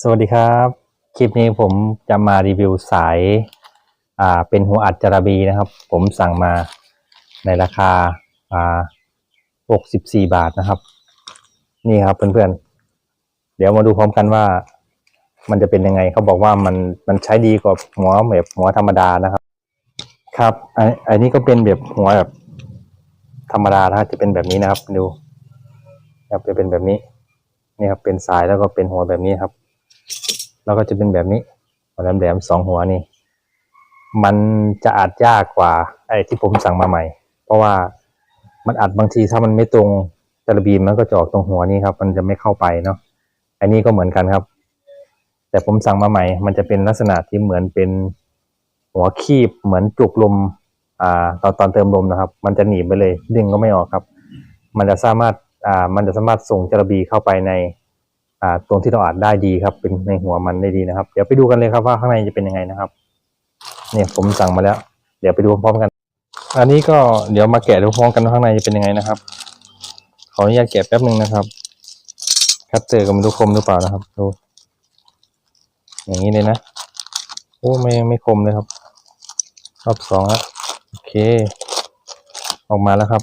สวัสดีครับ คลิปนี้ผมจะมารีวิวสายอ่าเป็นหัวอัดจาระบีนะครับ ผมสั่งมาในราคาอ่า64 บาทนะครับ นี่ครับเพื่อนๆ เดี๋ยวมาดูพร้อมกันว่ามันจะเป็นยังไงเขาบอกว่ามันมันใช้ดีกว่าหัวแบบหัวธรรมดานะครับ ครับไอ้ไอ้นี่ก็เป็นแบบหัวแบบธรรมดานะจะเป็นแบบนี้นะครับดูครับจะเป็นแบบนี้นี่ครับเป็นสายแล้วก็เป็นหัวแบบนี้ครับ แล้วก็จะเป็นแบบนี้หัวแหลมๆสองหัวนี่ มันจะอัดยากกว่า ไอ้ที่ผมสั่งมาใหม่ เพราะว่ามันอัดบางทีถ้ามันไม่ตรงจระบีมมันก็จะออกตรงหัวนี้ครับ มันจะไม่เข้าไปเนาะอันนี้ก็เหมือนกันครับ แต่ผมสั่งมาใหม่ มันจะเป็นลักษณะที่เหมือนเป็นหัวคีบเหมือนจุกลมอ่าตอนตอนเติมลมนะครับ มันจะหนีบไปเลย ดึงก็ไม่ออกครับ มันจะสามารถอ่ามันจะสามารถส่งจระบีเข้าไปใน ตรงที่เราอัดได้ดีครับ เป็นในหัวมันได้ดีนะครับ เดี๋ยวไปดูกันเลยครับว่าข้างในจะเป็นยังไงนะครับ เนี่ยผมสั่งมาแล้ว เดี๋ยวไปดูพร้อมกัน อันนี้ก็เดี๋ยวมาแกะดูพร้อมกันว่าข้างในจะเป็นยังไงนะครับ ขออนุญาตแกะแป๊บหนึ่งนะครับคัตเตอร์ก็ไม่รู้คมหรือเปล่านะครับดูอย่างนี้เลยนะโอ้ไม่ไม่คมเลยครับ รอบสองแล้วโอเค ออกมาแล้วครับ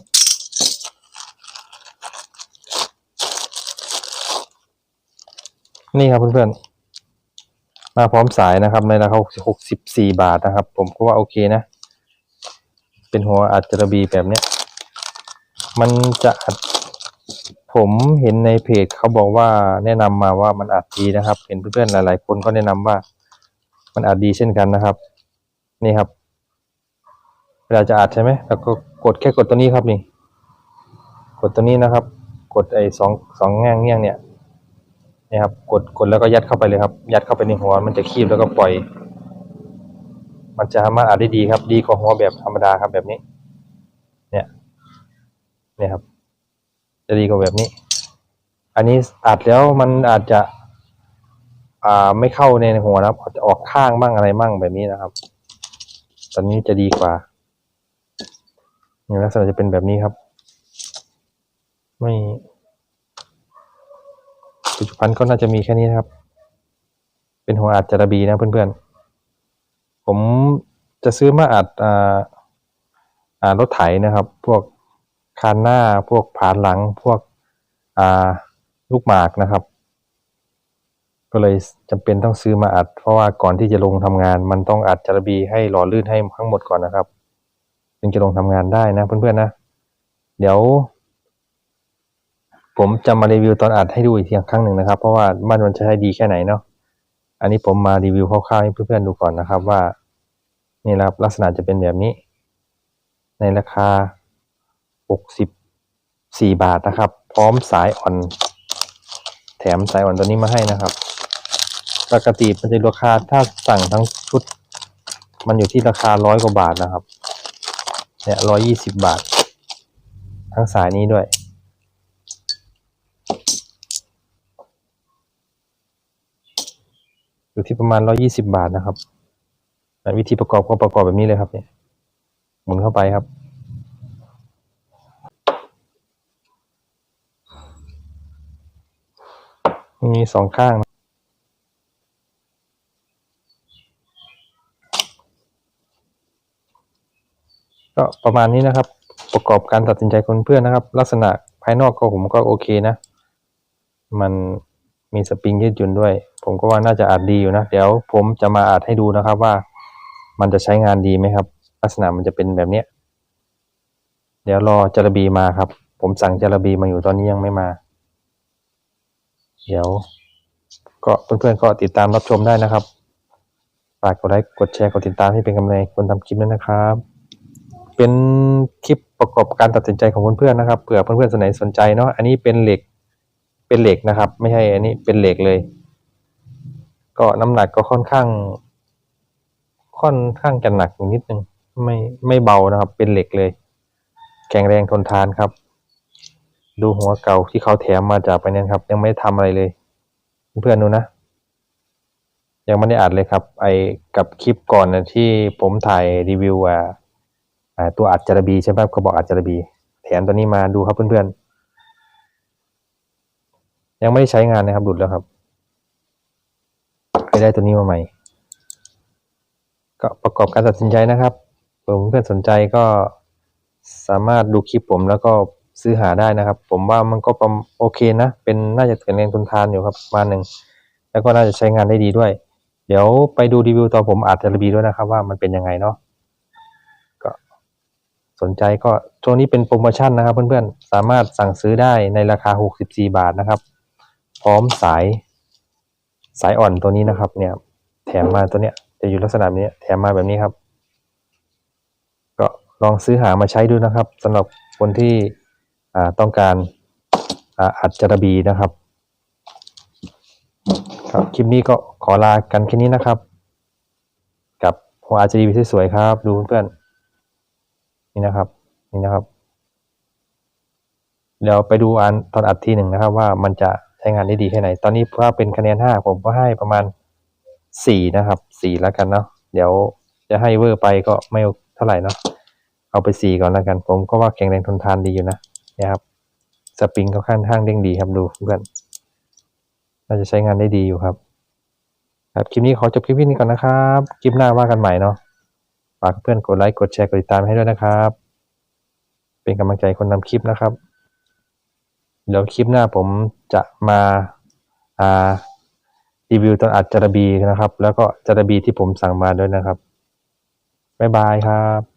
นี่ครับเพื่อนๆ มาพร้อมสายนะครับในราคาหกสิบสี่บาทนะครับ ผมก็ว่าโอเคนะ เป็นหัวอัดจระบีแบบเนี้ย มันจะอัดผมเห็นในเพจเขาบอกว่าแนะนำมาว่ามันอัดดีนะครับ เห็นเพื่อนๆหลาย ๆ คนก็แนะนำว่า มันอัดดีเช่นกันนะครับ นี่ครับ เวลาจะอัดใช่ไหมแล้วก็กดแค่กดตัวนี้ครับนี่ กดตัวนี้นะครับ กดไอ้สองสองแง่งเงี้ยงเนี่ย นี่ยครับกดกดแล้วก็ยัดเข้าไปเลยครับ ยัดเข้าไปในหัวมันจะคีบแล้วก็ปล่อย มันจะสามารถอัดได้ดีครับ ดีกว่าหัวแบบธรรมดาครับแบบนี้ เนี่ยเนี่ยครับ จะดีกว่าแบบนี้ อันนี้อัดแล้วมันอาจจะอ่าไม่เข้าในหัวนะครับอาจจะออกข้างบ้างอะไรบ้างแบบนี้นะครับ ตอนนี้จะดีกว่าเนี่ยลักษณะจะเป็นแบบนี้ครับ ไม่ ปัจจุบันก็น่าจะมีแค่นี้นะครับ เป็นหัวอัดจระบีนะเพื่อนๆ ผมจะซื้อมาอัดอ่าอ่ารถไถนะครับ พวกคานหน้าพวกผานหลังพวกอ่าลูกหมากนะครับ ก็เลยจำเป็นต้องซื้อมาอัด เพราะว่าก่อนที่จะลงทำงาน มันต้องอัดจระบีให้หล่อลื่นให้ทั้งหมดก่อนนะครับ ถึงจะลงทำงานได้นะเพื่อนๆนะ เดี๋ยว ผมจะมารีวิวตอนอัดให้ดูอีกทีครั้งหนึ่งนะครับ เพราะว่ามันมันจะให้ดีแค่ไหนเนาะอันนี้ผมมารีวิวคร่าวๆให้เพื่อนๆดูก่อนนะครับว่า นี่นะครับลักษณะจะเป็นแบบนี้ ในราคา 64 บาทนะครับ พร้อมสายอ่อน แถมสายอ่อนตัวนี้มาให้นะครับ ปกติมันจะราคาถ้าสั่งทั้งชุด มันอยู่ที่ราคาร้อยกว่าบาทนะครับเนี่ยร้อยยี่สิบบาท ทั้งสายนี้ด้วย อยู่ที่ประมาณร้อยี่สิบาทนะครับวิธีประกอบก็ประกอบแบบนี้เลยครับเนี่ยหมุนเข้าไปครับ มีสองข้างก็ประมาณนี้นะครับ ประกอบการตัดสินใจคนเพื่อนนะครับ ลักษณะภายนอกก็ผมก็โอเคนะ มัน มีสปริงยืดหยุ่นด้วย ผมก็ว่าน่าจะอัดดีอยู่นะ เดี๋ยวผมจะมาอัดให้ดูนะครับว่า มันจะใช้งานดีไหมครับ ลักษณะมันจะเป็นแบบเนี้ยเดี๋ยวรอจระบีมาครับ ผมสั่งจระบีมาอยู่ตอนนี้ยังไม่มา เดี๋ยว ก็เพื่อนๆก็ติดตามรับชมได้นะครับฝากกดไลค์กดแชร์กดติดตามให้เป็นกำลังใจคนทำคลิปด้วยนะครับ เป็นคลิปประกอบการตัดสินใจของเพื่อนๆนะครับเผื่อเพื่อนๆคนไหนสนใจเนาะอันนี้เป็นเหล็ก เป็นเหล็กนะครับ ไม่ใช่อันนี้เป็นเหล็กเลย ก็น้ำหนักก็ค่อนข้าง ค่อนข้างจะหนักอยู่นิดนึงไม่ไม่เบานะครับ เป็นเหล็กเลย แข็งแรงทนทานครับ ดูหัวเก่าที่เขาแถมมาจากไปเนี่ยครับ ยังไม่ได้ทำอะไรเลย เพื่อนๆดูนะยังไม่ได้อัดเลยครับ ไอกับคลิปก่อนนะที่ผมถ่ายรีวิวอ่าอ่าตัวอัดจระบีใช่ไหมครับเขาบอกอัดจระบี แถมตัวนี้มาดูครับเพื่อนๆ ยังไม่ได้ใช้งานนะครับหลุดแล้วครับ ไปได้ตัวนี้มาใหม่ ก็ประกอบการตัดสินใจนะครับผมเพื่อนสนใจก็สามารถดูคลิปผมแล้วก็ซื้อหาได้นะครับ ผมว่ามันก็ปโอเคนะ เป็นน่าจะแข็งแรงทนทานอยู่ครับประมาณหนึ่งแล้วก็น่าจะใช้งานได้ดีด้วย เดี๋ยวไปดูรีวิวตอนผมอัดจะรีวิวด้วยนะครับ ว่ามันเป็นยังไงเนาะก็สนใจก็ช่วงนี้เป็นโปรโมชั่นนะครับ เพื่อนๆ สามารถสั่งซื้อได้ในราคา 64 บาทนะครับ พร้อมสายสายอ่อนตัวนี้นะครับ เนี่ย แถมมาตัวเนี้ยจะอยู่ลักษณะนี้แถมมาแบบนี้ครับ ก็ลองซื้อหามาใช้ดูนะครับสำหรับคนที่อ่าต้องการอัดจารบีนะครับ ครับคลิปนี้ก็ขอลากันแค่นี้นะครับ กับหัวอาร์จีบีสวยๆครับ ดูเพื่อนนี่นะครับ นี่นะครับเดี๋ยวไปดูอันตอนอัดทีหนึ่งนะครับ ว่ามันจะ ใช้งานได้ดีแค่ไหน ตอนนี้ถ้าเป็นคะแนนห้าผมก็ให้ประมาณสี่นะครับสี่แล้วกันเนาะเดี๋ยวจะให้เวอร์ไปก็ไม่เท่าไหร่เนาะเอาไปสี่ก่อนแล้วกัน ผมก็ว่าแข็งแรงทนทานดีอยู่นะนี่ยครับสปริงเขาค่อนข้างเด้งดีครับดูเพื่อนน่าจะใช้งานได้ดีอยู่ครับ ครับคลิปนี้ขอจบคลิปนี้ก่อนนะครับคลิปหน้าว่ากันใหม่เนาะฝากเพื่อนกดไลค์กดแชร์กดติดตามให้ด้วยนะครับ เป็นกำลังใจคนนำคลิปนะครับ เดี๋ยวคลิปหน้าผมจะมาอ่ารีวิวตอนอัดจารบีนะครับ แล้วก็จารบีที่ผมสั่งมาด้วยนะครับ บ๊ายบายครับ